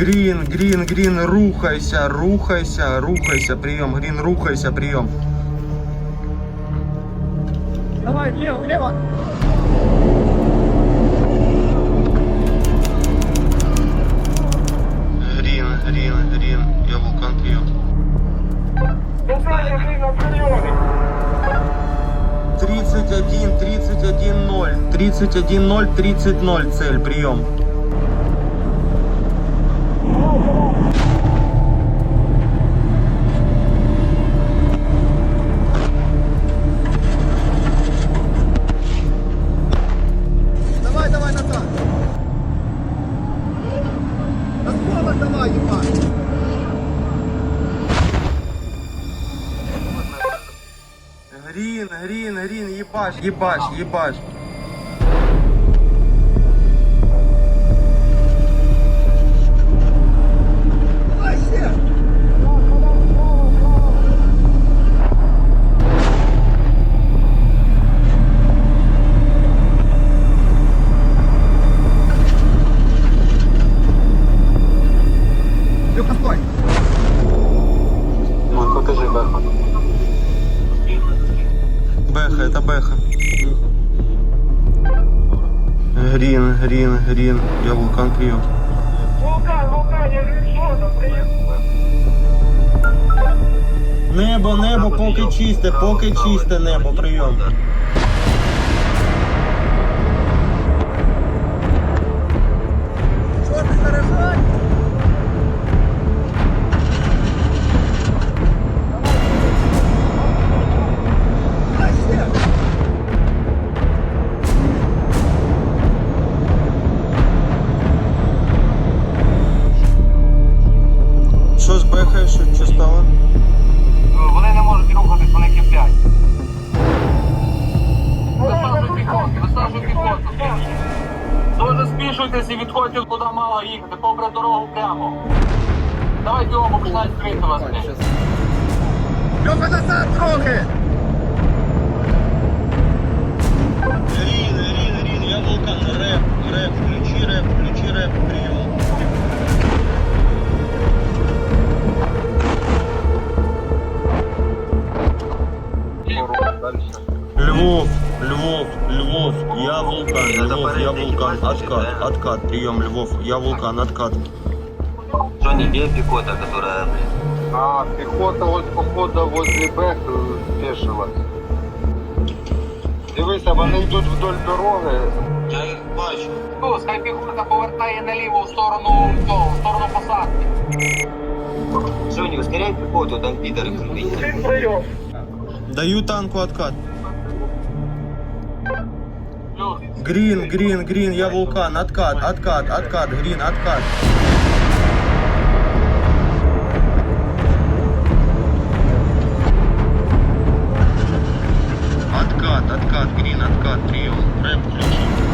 Грін, грін, грін, рухайся, рухайся, рухайся, прийом, грін, рухайся, прийом. Давай, влево, влево. Грін, грін, грін, я вулкан прийом. Десантник на приеме. 31, 31, 0, 31, 0, 30, 0, цель, прием. Давай, давай, назад. Осколок давай, ебать. Бэха, это Бэха. Грин, грин, грин, я вулкан прием. Вулкан, вулкан, я говорю, что там, приехал. Небо, небо, поки чисте, поки чисте небо, прийом. що, що стало? Вони не можуть рухатись, вони киплять. Висаджуй піхоту, висаджуй піхоту. Дуже спішуйтесь і відходьте куди мало їхати, попри дорогу прямо. Давай бігом, починають крити вас. блін. Люка, назад трохи. Грин, грин, грин, я вулкан, рэп, рэп, включи рэп, включи рэп, прием. Львов, Львов, Львов, я вулкан, Львов, я вулкан, откат, откат, прием, Львов, я вулкан, откат. Джонни, где пехота, которая, блин, А піхота ось походу возле Бех спешилась. Дивися, вони йдуть вдоль дороги. Я їх бачу. Плюс, хай піхота повертає наліво в сторону, того, в сторону посадки. Джонни, ускоряй пехоту, там пидоры крутые. Прием. Даю танку откат. Грин, грин, грин, я вулкан. Откат, откат, откат, грин, откат. Откат, откат, грин, откат, прием. Рэм включи.